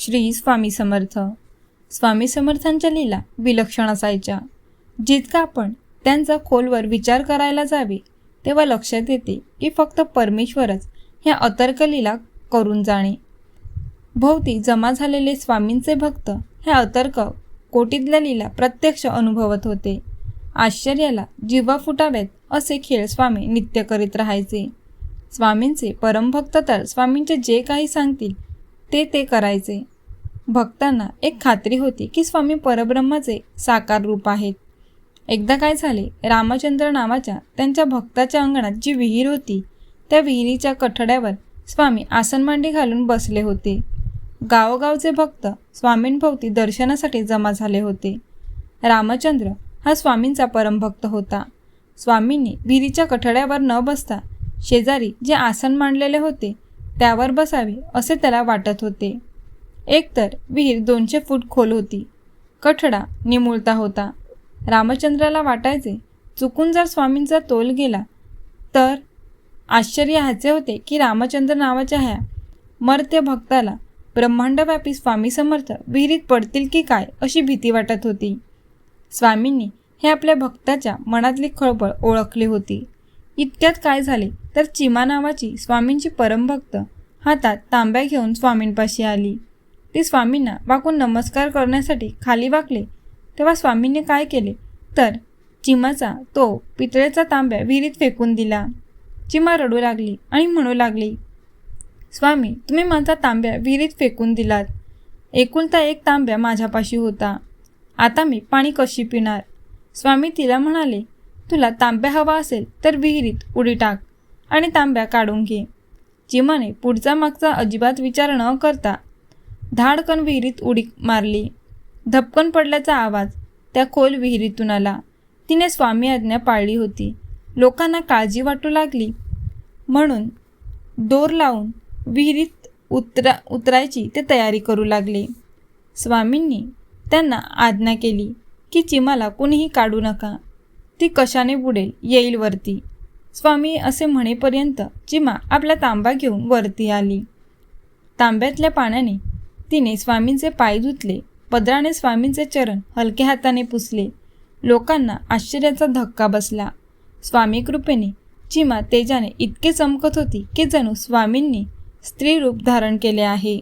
श्री स्वामी समर्थ. स्वामी समर्थांच्या लीला विलक्षण असायच्या. जितका आपण त्यांचा खोलवर विचार करायला जावे तेव्हा लक्षात येते की फक्त परमेश्वरच ह्या अतर्क लीला करून जाणे. भोवती जमा झालेले स्वामींचे भक्त हे अतर्क कोटीतल्या लीला प्रत्यक्ष अनुभवत होते. आश्चर्याला जीवा फुटावेत असे खेळ स्वामी नित्य करीत राहायचे. स्वामींचे परमभक्त तर स्वामींचे जे काही सांगतील ते ते करायचे. भक्तांना एक खात्री होती की स्वामी परब्रह्माचे साकार रूप आहेत. एकदा काय झाले रामचंद्र नावाच्या त्यांच्या भक्ताच्या अंगणात जी विहीर होती त्या विहिरीच्या कठड्यावर स्वामी आसन मांडी घालून बसले होते. गावोगावचे भक्त स्वामींभोवती दर्शनासाठी जमा झाले होते. रामचंद्र हा स्वामींचा परमभक्त होता. स्वामींनी विहिरीच्या कठड्यावर न बसता शेजारी जे आसन मांडलेले होते त्यावर बसावे असे त्याला वाटत होते. एकतर विहीर दोनशे फूट खोल होती. कठडा निमुळता होता. रामचंद्राला वाटायचे चुकून जर स्वामींचा तोल गेला तर? आश्चर्य ह्याचे होते की रामचंद्र नावाच्या ह्या मर्त्य भक्ताला ब्रह्मांडव्यापी स्वामी समर्थ विहिरीत पडतील की काय अशी भीती वाटत होती. स्वामींनी हे आपल्या भक्ताच्या मनातली खळबळ ओळखली होती. इतक्यात काय झाले? तर चिमा नावाची स्वामींची परमभक्त हातात तांब्या घेऊन स्वामींपाशी आली. ती स्वामींना वाकून नमस्कार करण्यासाठी खाली वाकले. तेव्हा स्वामींनी काय केले? तर चिमाचा तो पितळेचा तांब्या विहिरीत फेकून दिला. चिमा रडू लागली आणि म्हणू लागली स्वामी तुम्ही माझा तांब्या विहिरीत फेकून दिलात. एकुलता एक तांब्या माझ्यापाशी होता. आता मी पाणी कशी पिणार? स्वामी तिला म्हणाले तुला तांब्या हवा असेल तर विहिरीत उडी टाक. आणि तांब्या काढून घे. चिमाने पुढचा मागचा अजिबात विचार न करता धाडकन विहिरीत उडी मारली. धपकन पडल्याचा आवाज त्या खोल विहिरीतून आला. तिने स्वामी आज्ञा पाळली होती. लोकांना काळजी वाटू लागली. म्हणून दोर लावून विहिरीत उतरा उतरायची ते तयारी करू लागले. स्वामींनी त्यांना आज्ञा केली की चिमाला कुणीही काढू नका. ती कशाने बुडेल? येईल वरती. स्वामी असे म्हणेपर्यंत चिमा आपला तांबा घेऊन वरती आली. तांब्यातल्या पाण्याने तिने स्वामींचे पाय धुतले पदराने स्वामींचे चरण हलक्या हाताने पुसले. लोकांना आश्चर्याचा धक्का बसला. स्वामी कृपेने चिमा तेजाने इतके चमकत होती की जणू स्वामींनी स्त्री रूप धारण केले आहे.